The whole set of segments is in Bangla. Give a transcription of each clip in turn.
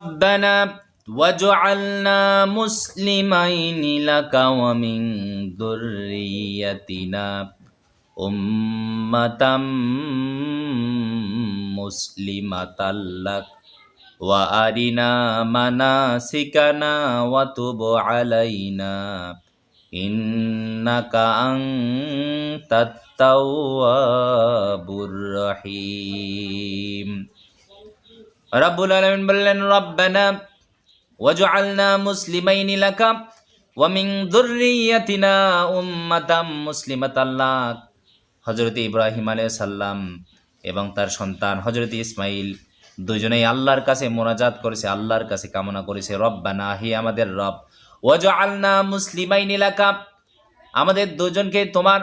ربنا واجعلنا مسلمين لك ومن ذريتنا أمة مسلمة لك وأرنا مناسكنا وتب علينا إنك أنت التواب الرحيم রাব্বুল আলামিন বললেন, রব্বানা ওয়াজআলনা মুসলিমাইনি লাকা ওয়া মিন যুররিয়াতিনা উম্মাতাম মুসলিমাতান লাক। হযরত ইব্রাহিম আলাইহিস সালাম এবং তার সন্তান হযরত ইসমাইল দুজনেই আল্লাহর কাছে মোনাজাত করেছে, আল্লাহর কাছে কামনা করেছে, রব্বানা, হে আমাদের রব, ওয়াজআলনা মুসলিমাইনি লাকা, আমাদের দুজনকে তোমার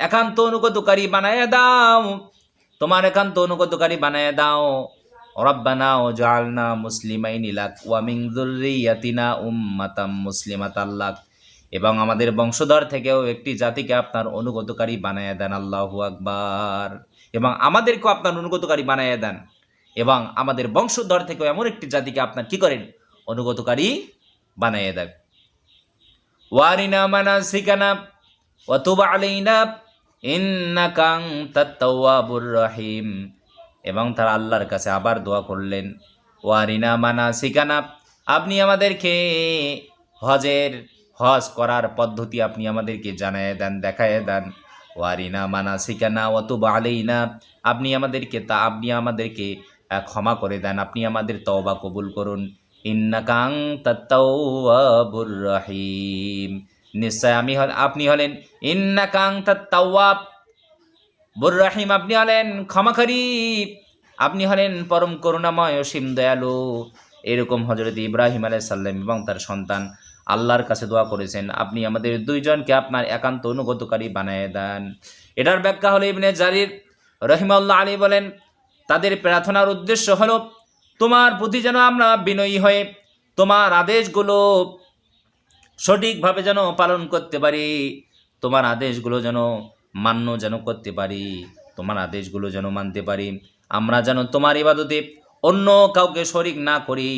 একান্ত অনুগতকারী বানায় দাও, তোমার একান্ত অনুগতকারী বানায় দাও। রব্বানা ও জালনা মুসলিমাইন ইলাক ওয়ামিং যুররিয়াতিনা উম্মাতাম মুসলিমাতাল লাক। এবং আমাদের বংশধর থেকেও একটি জাতিকে আপনার অনুগতকারী বানায় দেন, আল্লাহু আকবার। এবং আমাদেরকেও আপনার অনুগতকারী বানায় দেন। এবং আমাদের বংশধর থেকেও এমন একটি জাতিকে আপনার কি করেন? অনুগতকারী বানায় দেন। ওয়ারিনা মানা সিকানা ওয়াতুব আলাইনা ইন্নাকা আনতাত তাওয়াবুর রহিম। এবং তারা আল্লাহর কাছে আবার দোয়া করলেন, ওয়ারিনা মানা সিকানা আপনি আমাদেরকে হজের, হজ করার পদ্ধতি আপনি আমাদেরকে জানায় দেন দেখায় দেন। ওয়ারিনা মানা সিকানা অত অতুব আলাইনা, আপনি আমাদেরকে তা, আপনি আমাদেরকে ক্ষমা করে দেন, আপনি আমাদের তওবা কবুল করুন। ইন্নাকাং তাত্তাওয়াবুর রহিম। নিশ্চয় আমি আপনি হলেন, ইন্নাকাং তাত্তাওয়াব বুর রাহিম, আপনি হলেন ক্ষমাকারী আপনি হলেন পরম করুণাময় অসীম দয়ালু। এরকম হজরত ইব্রাহিম আলাইসাল্লাম এবং তার সন্তান আল্লাহর কাছে দোয়া করেছেন, আপনি আমাদের দুইজনকে আপনার একান্ত অনুগতকারী বানিয়ে দেন। এটার ব্যাখ্যা হলো ইবনে জারির রহিমাল্লাহ আলী বলেন, তাদের প্রার্থনার উদ্দেশ্য হলো, তোমার প্রতি যেন আমরা বিনয়ী হয়ে তোমার আদেশগুলো সঠিকভাবে যেন পালন করতে পারি, তোমার আদেশগুলো যেন মান্য যেন করতে পারি, তোমার আদেশগুলো যেন মানতে পারি। আমরা যেন তোমার ইবাদতে অন্য কাউকে শরিক না করি,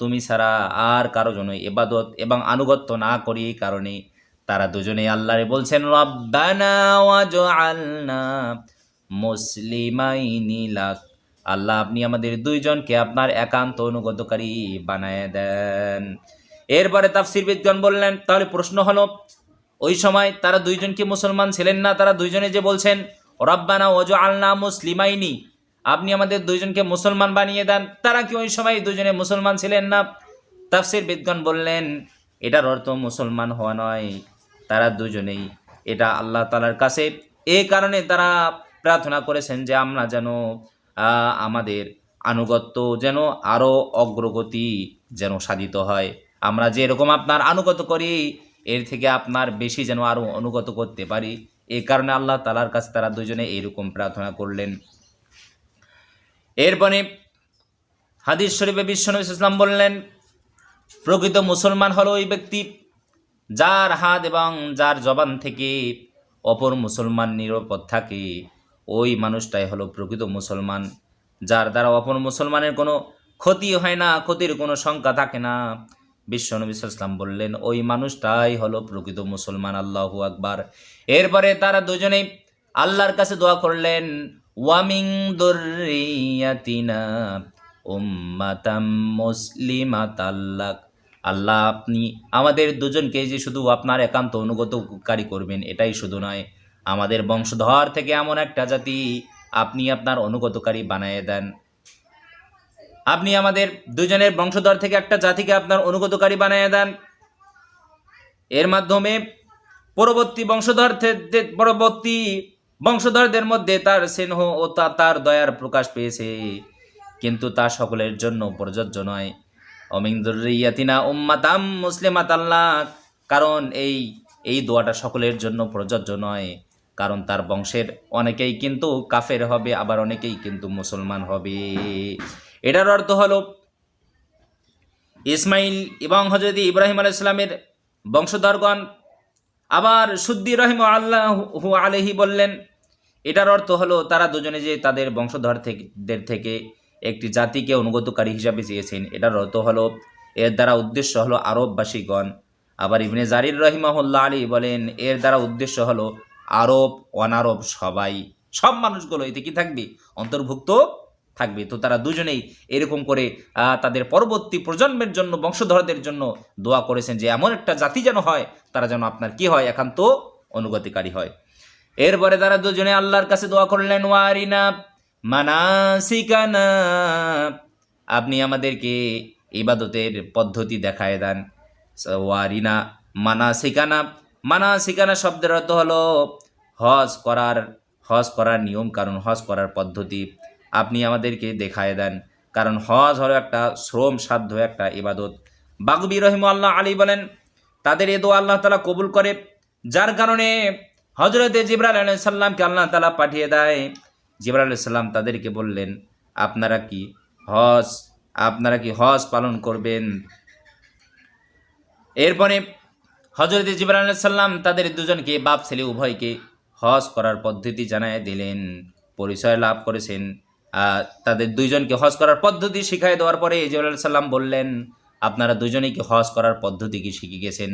তুমি ছাড়া আর কারও জন্য ইবাদত এবং আনুগত্য না করি কারণে। তারা দুজনেই আল্লাহরে বলছেন লাক। আল্লাহ, আপনি আমাদের দুইজনকে আপনার একান্ত অনুগতকারী বানায় দেন। এরপরে তাফসির বিদ্যান বললেন, তাহলে প্রশ্ন হলো ওই সময় তারা দুইজন কি মুসলমান ছিলেন না? তারা দুইজনে যে বলছেন, রব্বানা ওজো আলনা মুসলিমাইনি আপনি আমাদের দুইজনকে মুসলমান বানিয়ে দেন। তারা কি ওই সময় দুজনে মুসলমান ছিলেন না? তাফসির বিদ্যান বললেন, এটার অর্থ মুসলমান হওয়া নয়। তারা দুজনেই এটা আল্লাহ তালার কাছে। এই কারণে তারা প্রার্থনা করেছেন যে আমরা যেন আমাদের আনুগত্য যেন আরও অগ্রগতি যেন সাধিত হয়। আমরা যেরকম আপনার আনুগত করি এর থেকে আপনার বেশি যেন আরও অনুগত করতে পারি। এই কারণে আল্লাহ তালার কাছে তারা দুজনে এইরকম প্রার্থনা করলেন। এরপরে হাদিস শরীফে বিশ্বনবী ইসলাম বললেন, প্রকৃত মুসলমান হলো ওই ব্যক্তি যার হাত এবং যার জবান থেকে অপর মুসলমান নিরাপদ থাকে। ওই মানুষটাই হলো প্রকৃত মুসলমান, যার দ্বারা অপর মুসলমানের কোনো ক্ষতি হয় না, ক্ষতির কোনো শঙ্কা থাকে না। বিশ্বনবী ইসলাম বললেন, ওই মানুষটাই হলো প্রকৃত মুসলমান, আল্লাহু আকবার। এরপরে তারা দুজনেই আল্লাহর কাছে দোয়া করলেন ওয়ামিং মুসলিমাতাল্লাক আল্লাহ, আপনি আমাদের দুজনকে যে শুধু আপনার একান্ত অনুগতকারী করবেন, এটাই শুধু নয়, আমাদের বংশধর থেকে এমন একটা জাতি আপনি আপনার অনুগতকারী বানিয়ে দেন। আপনি আমাদের দুজনের বংশধর থেকে একটা জাতিকে আপনার অনুগতকারী বানিয়ে দেন। এর মাধ্যমে পরবর্তী বংশধর পরবর্তী বংশধরদের মধ্যে তার স্নেহ ও তার দয়ার প্রকাশ পেয়েছে। কিন্তু তা সকলের জন্য প্রযোজ্য নয়। অমিন্দুরিয়াতিনা উম্মাতাম মুসলিমাত আল্লাহ কারণ এই এই দোয়াটা সকলের জন্য প্রযোজ্য নয়। কারণ তার বংশের অনেকেই কিন্তু কাফের হবে, আবার অনেকেই কিন্তু মুসলমান হবে। এটার অর্থ হলো, ইসমাইল এবং হজরত ইব্রাহিম আলাইসালামের বংশধরগণ আবার সুদ্দি রহিম আল্লাহ আলহি বললেন, এটার অর্থ হলো তারা দুজনে যে তাদের বংশধর থেকেদের থেকে একটি জাতিকে অনুগতকারী হিসাবে চেয়েছেন, এটার অর্থ হলো, এর দ্বারা উদ্দেশ্য হলো আরববাসীগণ। আবার ইবনে জারির রহিমাহুল্লাহ আলী বলেন, এর দ্বারা উদ্দেশ্য হলো আরব, অনারব সবাই, সব মানুষগুলো, এতে কি থাকবে? অন্তর্ভুক্ত থাকবে। তো তারা দুজনেই এরকম করে তাদের পরবর্তী প্রজন্মের জন্য, বংশধরদের জন্য দোয়া করেছেন যে, এমন একটা জাতি যেন হয়, তারা যেন আপনার কি হয়, একান্ত অনুগতিকারী হয়। এরপরে তারা দুজনে আল্লাহর কাছে দোয়া করলেন, ওয়ারিনা মানাসিকানা। আপনি আমাদেরকে ইবাদতের পদ্ধতি দেখায় দেন। ওয়ারিনা মানাসিকানা। মানাসিকানা শব্দের অর্থ হলো, হজ করার হজ করার নিয়ম কারণ হজ করার পদ্ধতি। আপনি আমাদেরকে দেখায় দেন। কারণ হজ হলো একটা শ্রম সাধ্য একটা ইবাদত। বাগবি রহিম আল্লাহ আলী বলেন, তাদের এ আল্লাহ তালা কবুল করে, যার কারণে হজরত জিবরাল আলাইসাল্লামকে আল্লাহ তালা পাঠিয়ে দেয়। জিবরাল আলাইসাল্লাম তাদেরকে বললেন, আপনারা কি হজ, আপনারা কি হজ পালন করবেন? এরপরে হজরত জিবরাল আলাইসাল্লাম তাদের দুজনকে, বাপ ছেলে উভয়কে হজ করার পদ্ধতি জানায় দিলেন, পরিচয় লাভ করেছেন। তাদের দুইজনকে হজ করার পদ্ধতি শিখাই দেওয়ার পরে জিবরাল সাল্লাম বললেন, আপনারা দুজনেই কি হজ করার পদ্ধতি কি শিখে গেছেন?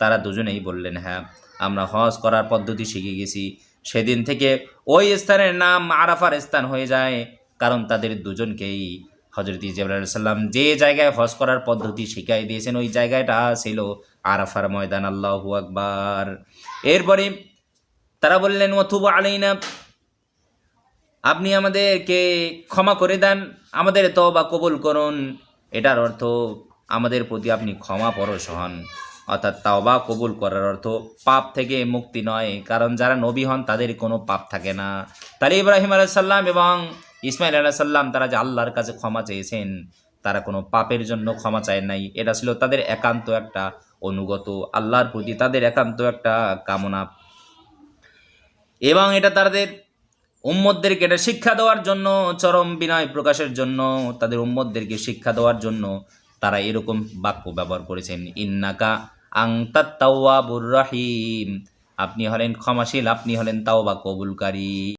তারা দুজনেই বললেন হ্যাঁ আমরা হজ করার পদ্ধতি শিখে গেছি। সেদিন থেকে ওই স্থানের নাম আরাফার স্থান হয়ে যায়, কারণ তাদের দুজনকেই হজরত ইজাবুল সাল্লাম যে জায়গায় হজ করার পদ্ধতি শিখাই দিয়েছেন, ওই জায়গাটা ছিল আরাফার ময়দান। আল্লাহু আকবার। এরপরে তারা বললেন ওথুব আলাইনা আপনি আমাদেরকে ক্ষমা করে দেন, আমাদের তবা কবুল করুন। এটার অর্থ আমাদের প্রতি আপনি ক্ষমা পরশ হন। অর্থাৎ তাওবা কবুল করার অর্থ পাপ থেকে মুক্তি নয়, কারণ যারা নবী হন তাদের কোনো পাপ থাকে না। তাহলে ইব্রাহিম আলাইসাল্লাম এবং ইসমাইল আলাইসাল্লাম তারা যে আল্লাহর কাছে ক্ষমা চেয়েছেন, তারা কোনো পাপের জন্য ক্ষমা চায় নাই। এটা ছিল তাদের একান্ত একটা অনুগত, আল্লাহর প্রতি তাদের একান্ত একটা কামনা। এবং এটা তাদের উম্মদদেরকে এটা শিক্ষা দেওয়ার জন্য, চরম বিনয় প্রকাশের জন্য, তাদের উম্মদদেরকে শিক্ষা দেওয়ার জন্য তারা এরকম বাক্য ব্যবহার করেছেন। ইন্নাকা আংতাত্তাওয়াবুর রাহিম। আপনি হলেন ক্ষমাশীল, আপনি হলেন তাওবা কবুলকারী।